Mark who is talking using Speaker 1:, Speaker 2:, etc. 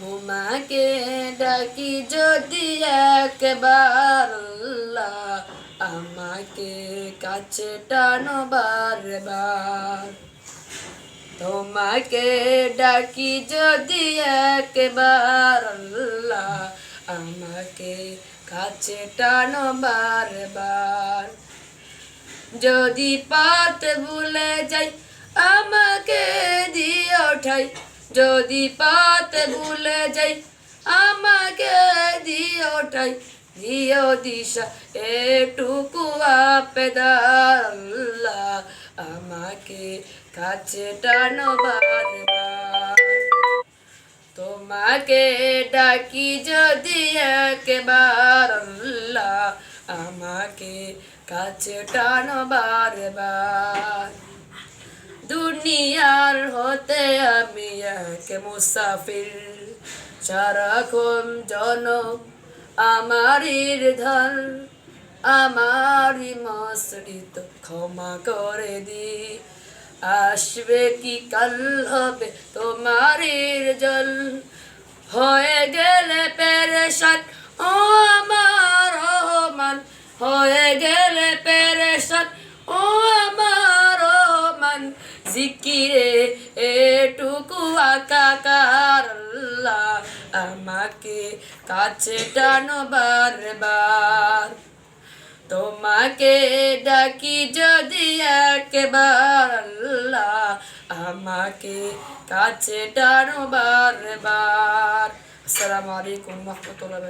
Speaker 1: তোমাকে ডাকি যদি একবার আমাকে কাছে টানো বারবার। তোমাকে ডাকি যদি একবার আমাকে কাছে টানো বারবার। যদি পাত ভুলে যাই, আমাকে দিয়ে ঠাই যদি পথ ভুলে যাই, আমাকে দিও ঠাই, দিও দিশা, এটুকু আবেদার আল্লাহ আমাকে কাছে টানো তোমাকে ডাকি যদি একবার, আল্লাহ, আমাকে কাছে টানো বারবার। দুনিয়ার হতে এক মুসাফির সারাক্ষণ জনম? আমারির ধর আমারই মসরিত ক্ষমা করে দি। আসবে কি কাল হবে তোমারির জল? হয়ে গেলে পেরেশান, ও আমার রহমান। হয়ে গেলে পেরেশান, ও আমার রহমান। জিকিরে এটুকু আকাকার আল্লাহ আমাকে কাছে টানো বারবার। তোমাকে ডাকি যদি একবার আল্লাহ আমাকে কাছে টানো বারবার। আসসালামু আলাইকুম রহমতুল্লাহ